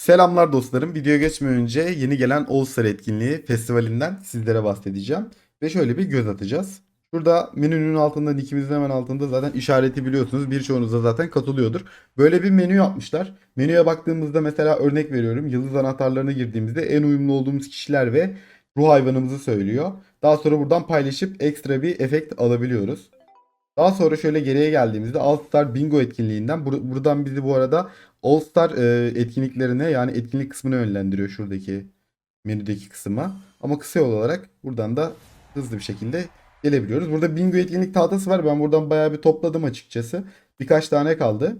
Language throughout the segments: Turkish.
Selamlar dostlarım. Videoya geçmeden önce yeni gelen All etkinliği festivalinden sizlere bahsedeceğim. Ve şöyle bir göz atacağız. Şurada menünün altında, nickimizin hemen altında zaten işareti biliyorsunuz. Birçoğunuz da zaten katılıyordur. Böyle bir menü yapmışlar. Menüye baktığımızda mesela örnek veriyorum. Yıldız anahtarlarına girdiğimizde en uyumlu olduğumuz kişiler ve ruh hayvanımızı söylüyor. Daha sonra buradan paylaşıp ekstra bir efekt alabiliyoruz. Daha sonra şöyle geriye geldiğimizde All Star Bingo etkinliğinden bur- buradan bizi bu arada All Star e, etkinliklerine yani etkinlik kısmına yönlendiriyor şuradaki menüdeki kısma. Ama kısa yol olarak buradan da hızlı bir şekilde gelebiliyoruz. Burada bingo etkinlik tahtası var. Ben buradan bayağı bir topladım açıkçası. Birkaç tane kaldı.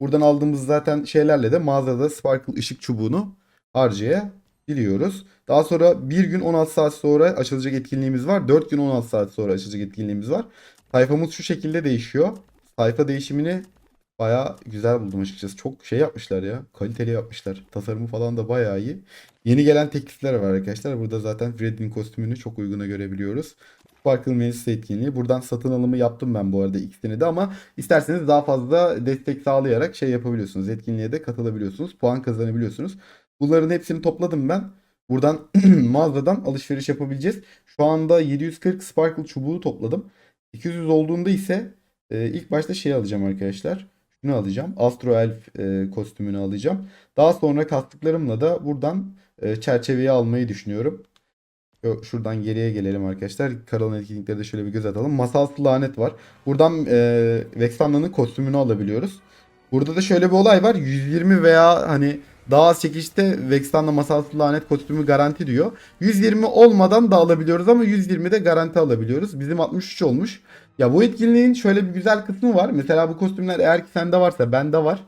Buradan aldığımız zaten şeylerle de mağazada Sparkle ışık çubuğunu harcayabiliyoruz. Daha sonra bir gün 16 saat sonra açılacak etkinliğimiz var. 4 gün 16 saat sonra açılacak etkinliğimiz var. Sayfamız şu şekilde değişiyor. Sayfa değişimini Bayağı güzel buldum açıkçası. Çok şey yapmışlar ya. Kaliteli yapmışlar. Tasarımı falan da bayağı iyi. Yeni gelen teklifler var arkadaşlar. Burada zaten Freddy'nin kostümünü çok uyguna görebiliyoruz. Sparkle Meclis etkinliği. Buradan satın alımı yaptım ben bu arada ikisini de ama isterseniz daha fazla destek sağlayarak şey yapabiliyorsunuz. Etkinliğe de katılabiliyorsunuz. Puan kazanabiliyorsunuz. Bunların hepsini topladım ben. Buradan mağazadan alışveriş yapabileceğiz. Şu anda 740 Sparkle çubuğu topladım. 200 olduğunda ise e, ilk başta şey alacağım arkadaşlar. Şunu alacağım. Astro Elf e, kostümünü alacağım. Daha sonra kastıklarımla da buradan e, çerçeveyi almayı düşünüyorum. Yo- Şuradan geriye gelelim arkadaşlar. Karalan etkinliklere de şöyle bir göz atalım. Masalsı lanet var. Buradan e, Vexanda'nın kostümünü alabiliyoruz. Burada da şöyle bir olay var. 120 veya hani daha az çekişte Vexand'a masalsı lanet kostümü garanti diyor. 120 olmadan da alabiliyoruz ama 120 de garanti alabiliyoruz. Bizim 63 olmuş. Ya bu etkinliğin şöyle bir güzel kısmı var. Mesela bu kostümler eğer ki sende varsa bende var.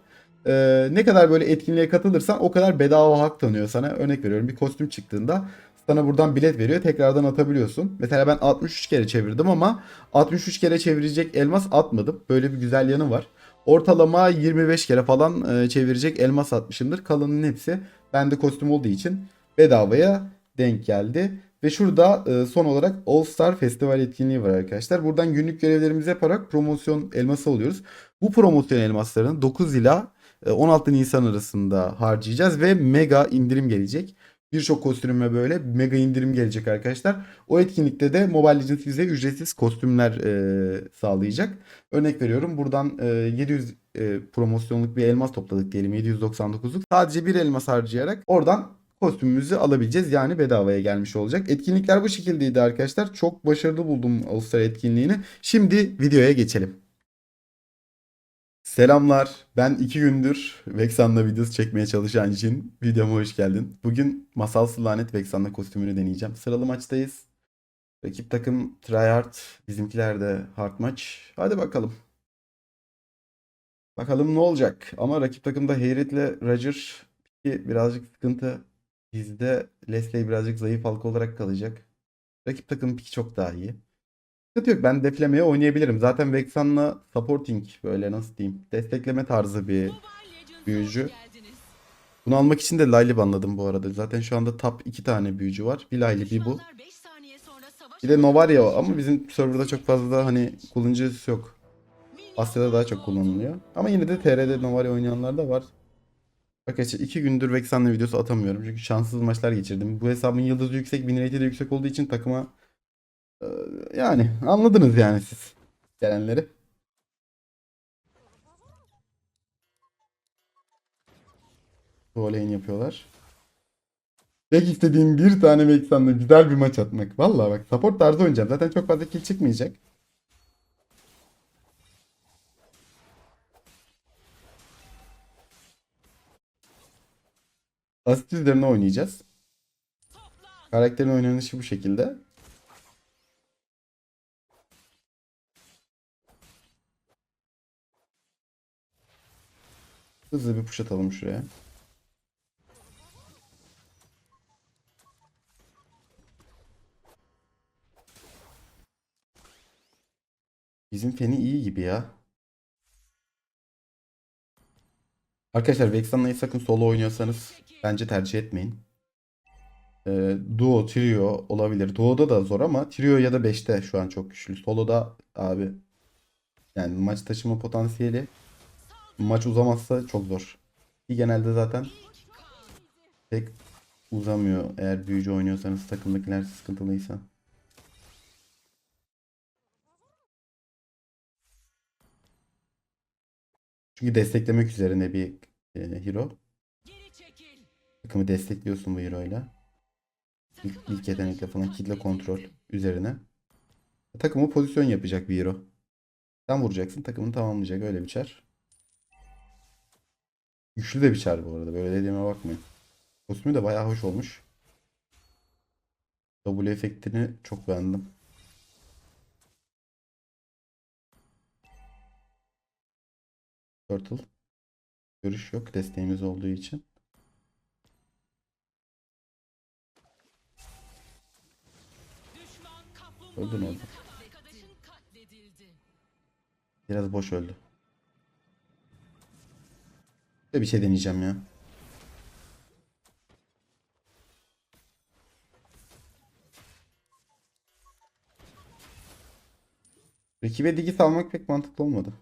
Ee, ne kadar böyle etkinliğe katılırsan o kadar bedava hak tanıyor sana. Örnek veriyorum bir kostüm çıktığında sana buradan bilet veriyor. Tekrardan atabiliyorsun. Mesela ben 63 kere çevirdim ama 63 kere çevirecek elmas atmadım. Böyle bir güzel yanı var. Ortalama 25 kere falan e, çevirecek elmas atmışımdır. Kalanın hepsi bende kostüm olduğu için bedavaya denk geldi. Ve şurada e, son olarak All Star Festival etkinliği var arkadaşlar. Buradan günlük görevlerimizi yaparak promosyon elması alıyoruz. Bu promosyon elmaslarını 9 ila e, 16 Nisan arasında harcayacağız ve mega indirim gelecek. Birçok kostüme böyle mega indirim gelecek arkadaşlar. O etkinlikte de Mobile Legends bize ücretsiz kostümler e, sağlayacak. Örnek veriyorum buradan e, 700 e, promosyonluk bir elmas topladık diyelim 799'luk. Sadece bir elmas harcayarak oradan kostümümüzü alabileceğiz. Yani bedavaya gelmiş olacak. Etkinlikler bu şekildeydi arkadaşlar. Çok başarılı buldum Star etkinliğini. Şimdi videoya geçelim. Selamlar. Ben iki gündür Vexan'la videosu çekmeye çalışan için videoma hoş geldin. Bugün Masalsı Lanet Vexan'la kostümünü deneyeceğim. Sıralı maçtayız. Rakip takım Tryhard. Bizimkiler de Hard maç. Hadi bakalım. Bakalım ne olacak. Ama rakip takımda Hayret'le Roger birazcık sıkıntı. Bizde Leslie birazcık zayıf halka olarak kalacak. Rakip takım piki çok daha iyi. Sıkıntı yok. Ben deflemeye oynayabilirim. Zaten Vexan'la supporting böyle nasıl diyeyim. Destekleme tarzı bir büyücü. Bunu almak için de Layli banladım bu arada. Zaten şu anda top 2 tane büyücü var. Bir Layli bir bu. Bir de Novaria var ama bizim serverda çok fazla hani kullanıcısı yok. Asya'da daha çok kullanılıyor. Ama yine de TR'de Novaria oynayanlar da var. Arkadaşlar 2 gündür Vexan'la videosu atamıyorum. Çünkü şanssız maçlar geçirdim. Bu hesabın yıldızı yüksek, win rate'i de yüksek olduğu için takıma e, yani anladınız yani siz gelenleri. Voley'in yapıyorlar. Tek istediğim bir tane Vexan'la güzel bir maç atmak. Vallahi bak support tarzı oynayacağım. Zaten çok fazla kill çıkmayacak. Asist üzerine oynayacağız. Karakterin oynanışı bu şekilde. Hızlı bir push atalım şuraya. Bizim Feni iyi gibi ya. Arkadaşlar Vexana'yı sakın solo oynuyorsanız bence tercih etmeyin. Ee, duo, trio olabilir. Duo'da da zor ama trio ya da 5'te şu an çok güçlü. Solo'da abi yani maç taşıma potansiyeli maç uzamazsa çok zor. Ki genelde zaten pek uzamıyor eğer büyücü oynuyorsanız takımdakiler sıkıntılıysa. Çünkü desteklemek üzerine bir e, hero. Takımı destekliyorsun bu hero ile. İlk, ilk yetenekle falan kitle kontrol üzerine. Takımı pozisyon yapacak bir hero. Sen vuracaksın takımını tamamlayacak öyle bir çar. Güçlü de bir çar bu arada böyle dediğime bakmayın. Kostümü de bayağı hoş olmuş. W efektini çok beğendim. Turtle. Görüş yok desteğimiz olduğu için. Öldün orada. Biraz boş öldü. Bir şey deneyeceğim ya. Rakibe digi salmak pek mantıklı olmadı.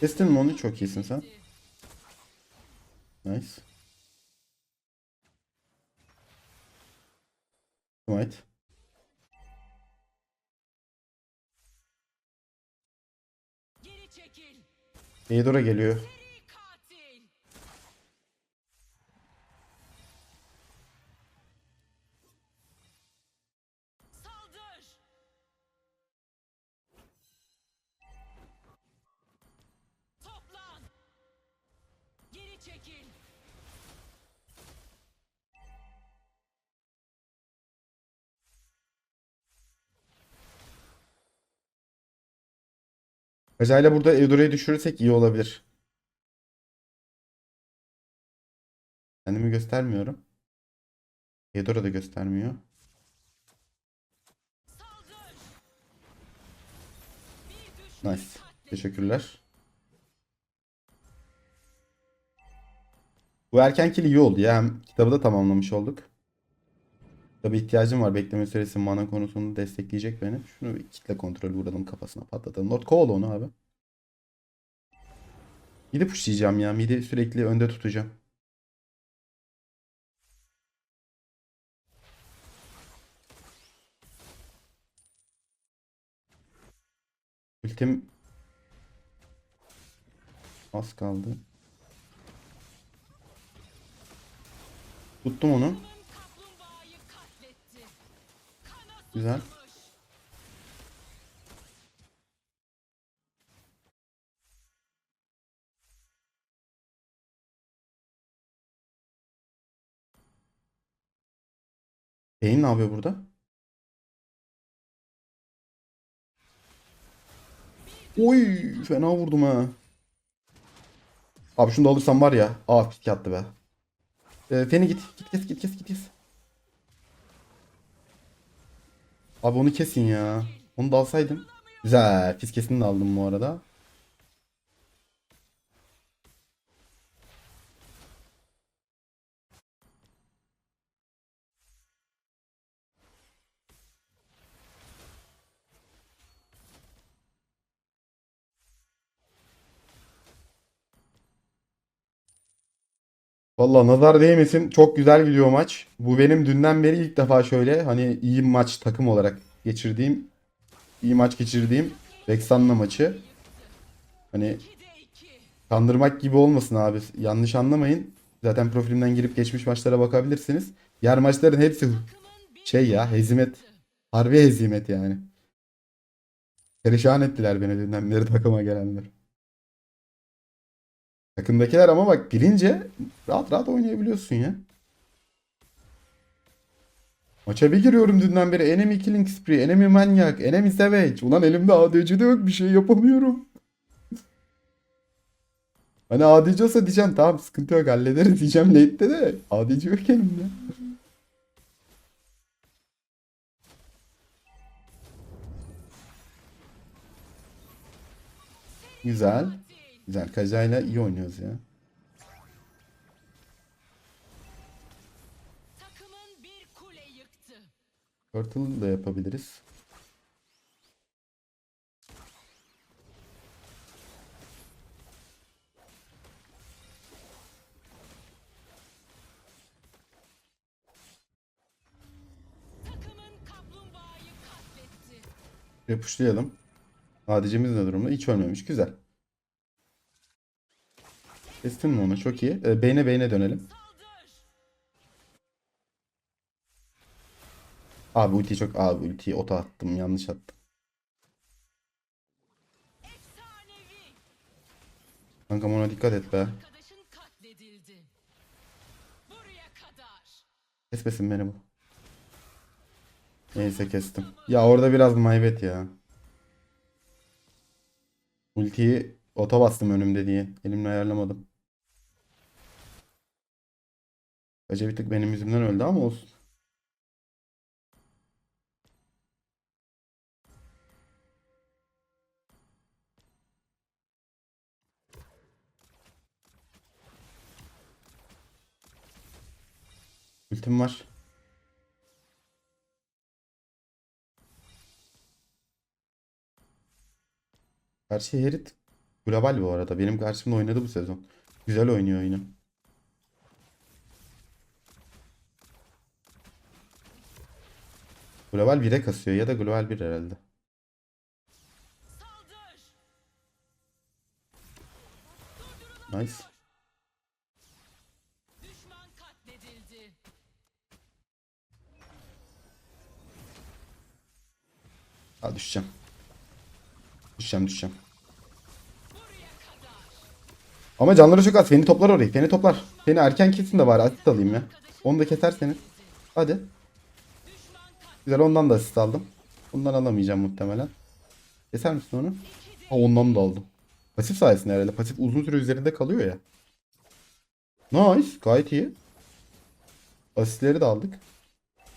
Kestin mi onu? Çok iyisin sen. Nice. Smite. Geri çekil. Eidora geliyor. Kajayla burada Eidora'yı düşürürsek iyi olabilir. Kendimi göstermiyorum. Eidora da göstermiyor. Nice. Teşekkürler. Bu erken kill iyi oldu ya. Hem kitabı da tamamlamış olduk. Tabi ihtiyacım var. Bekleme süresi mana konusunu destekleyecek beni. Şunu bir kitle kontrolü vuralım kafasına patlatalım. Not kovala onu abi. Midi pushlayacağım ya. Midi sürekli önde tutacağım. Ultim az kaldı. Tuttum onu. Güzel. Beyin ne yapıyor burada? Oy fena vurdum ha. Abi şunu da alırsam var ya. Aa pik attı be. Ee, Feni git. Git kes git kes git kes. Abi onu kesin ya. Onu da alsaydın. Güzel. Fiskesini de aldım bu arada. Valla nazar değmesin. Çok güzel gidiyor maç. Bu benim dünden beri ilk defa şöyle hani iyi maç takım olarak geçirdiğim iyi maç geçirdiğim Vexan'la maçı. Hani 2'de 2. kandırmak gibi olmasın abi. Yanlış anlamayın. Zaten profilimden girip geçmiş maçlara bakabilirsiniz. Diğer maçların hepsi şey ya hezimet. Harbi hezimet yani. Perişan ettiler beni dünden beri takıma gelenler. Takımdakiler ama bak girince rahat rahat oynayabiliyorsun ya. Maça bir giriyorum dünden beri. Enemy Killing Spree, Enemy Manyak, Enemy Savage. Ulan elimde ADC de yok bir şey yapamıyorum. hani ADC olsa diyeceğim tamam sıkıntı yok hallederiz diyeceğim late'de de ADC yok elimde. Güzel. Güzel. Kaja'yla iyi oynuyoruz ya. Takımın bir kule yıktı. Turtle da yapabiliriz. Yapışlayalım. Adicimiz ne durumda? Hiç ölmemiş. Güzel. Kestin mi onu? Çok iyi. Ee, beyne beyne dönelim. Abi ultiyi çok... Abi ultiyi ota attım. Yanlış attım. Kankam ona dikkat et be. Kesmesin beni bu. Neyse kestim. Ya orada biraz maybet ya. Ultiyi ota bastım önümde diye. Elimle ayarlamadım. Tık benim yüzümden öldü ama olsun. Ultim var. Karşı Herit global bu arada. Benim karşımda oynadı bu sezon. Güzel oynuyor oyunu. Global 1'e kasıyor ya da global 1 herhalde. Nice. Ha düşeceğim. Düşeceğim düşeceğim. Ama canları çok az. Feni toplar orayı. Feni toplar. Feni erken kesin de bari asist alayım ya. Onu da keserseniz. Hadi. Güzel ondan da asist aldım. Bundan alamayacağım muhtemelen. Keser misin onu? Ha ondan da aldım. Pasif sayesinde herhalde. Pasif uzun süre üzerinde kalıyor ya. Nice. Gayet iyi. Asistleri de aldık.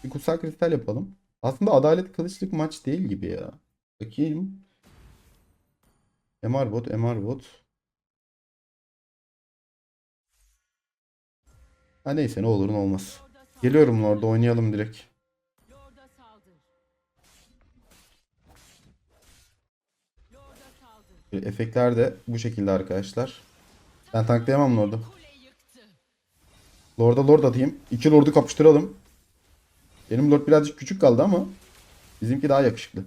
Bir kutsal kristal yapalım. Aslında adalet kılıçlık maç değil gibi ya. Bakayım. MR bot, MR bot. Ha neyse ne olur ne olmaz. Geliyorum orada oynayalım direkt. Efektler de bu şekilde arkadaşlar. Ben tanklayamam Lord'u. Lord'a Lord atayım. İki Lord'u kapıştıralım. Benim Lord birazcık küçük kaldı ama bizimki daha yakışıklı.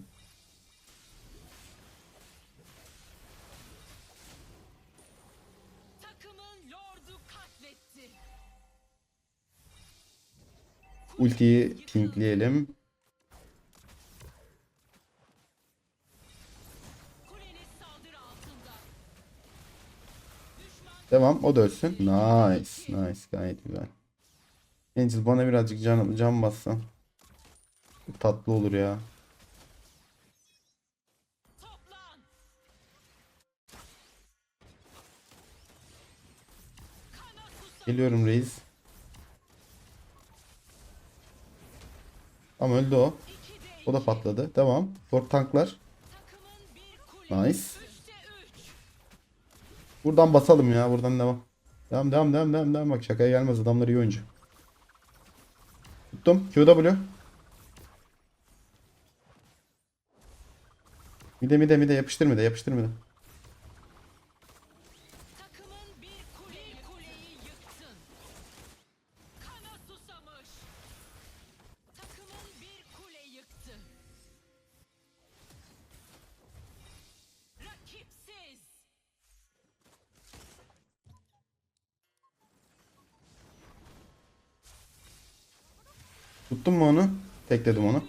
Ultiyi pinkleyelim. Devam. O da. Nice. Nice. Gayet güzel. Angel bana birazcık can, can bassan. Tatlı olur ya. Geliyorum reis. Ama öldü o. O da patladı. Devam. Lord tanklar. Nice. Buradan basalım ya. Buradan devam. Devam devam devam devam devam. Bak şakaya gelmez. Adamlar iyi oyuncu. Tuttum. QW. Mide mide mide yapıştır mide yapıştır mide. Tuttum mu onu? Tekledim onu.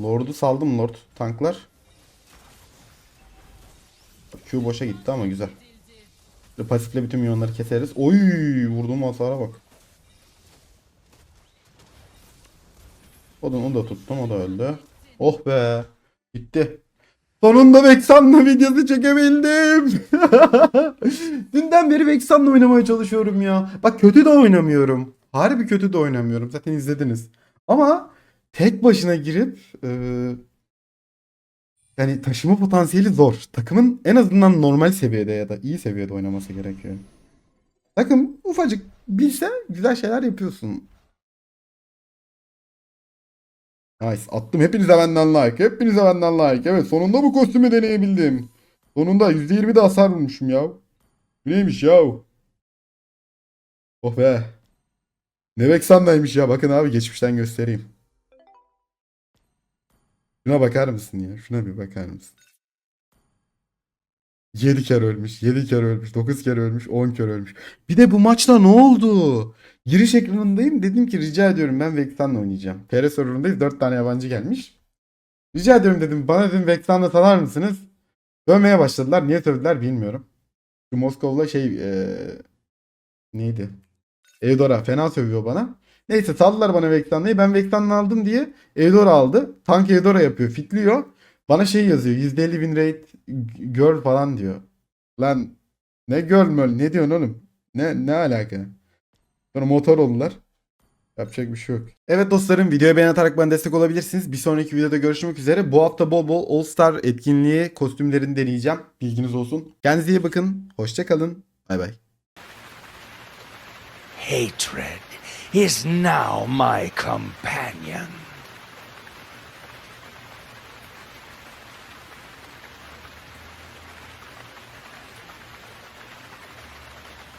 Lord'u saldım Lord. Tanklar. Q boşa gitti ama güzel. Pasifle bütün milyonları keseriz. Oy vurduğum hasara bak. O da, onu da tuttum. O da öldü. Oh be. Gitti. Sonunda Vexan'la videosu çekebildim. Dünden beri Vexan'la oynamaya çalışıyorum ya. Bak kötü de oynamıyorum. Harbi kötü de oynamıyorum. Zaten izlediniz. Ama tek başına girip e, yani taşıma potansiyeli zor. Takımın en azından normal seviyede ya da iyi seviyede oynaması gerekiyor. Takım ufacık bilse güzel şeyler yapıyorsun. Nice. Attım. Hepinize benden like. Hepinize benden like. Evet sonunda bu kostümü deneyebildim. Sonunda %20 de hasar vurmuşum ya. Neymiş ya? Oh be. Ne Vexanda'ymış ya. Bakın abi geçmişten göstereyim. Şuna bakar mısın ya? Şuna bir bakar mısın? 7 kere ölmüş, 7 kere ölmüş, 9 kere ölmüş, 10 kere ölmüş. Bir de bu maçta ne oldu? Giriş ekranındayım. Dedim ki rica ediyorum ben Vexan'la oynayacağım. TR serverındayız. 4 tane yabancı gelmiş. Rica ediyorum dedim. Bana dedim Vexan'la salar mısınız? Dövmeye başladılar. Niye sövdüler bilmiyorum. Şu Moskov'la şey eee, neydi? Eudora fena sövüyor bana. Neyse saldılar bana Vexan'layı. Ben Vexan'la aldım diye Eudora aldı. Tank Eudora yapıyor. Fitliyor. Bana şey yazıyor. %50 win rate girl falan diyor. Lan ne girl möl ne diyorsun oğlum? Ne ne alaka? Sonra motor oldular. Yapacak bir şey yok. Evet dostlarım videoya beğen atarak bana destek olabilirsiniz. Bir sonraki videoda görüşmek üzere. Bu hafta bol bol All Star etkinliği kostümlerini deneyeceğim. Bilginiz olsun. Kendinize iyi bakın. Hoşçakalın. Bay bay. Hatred is now my companion.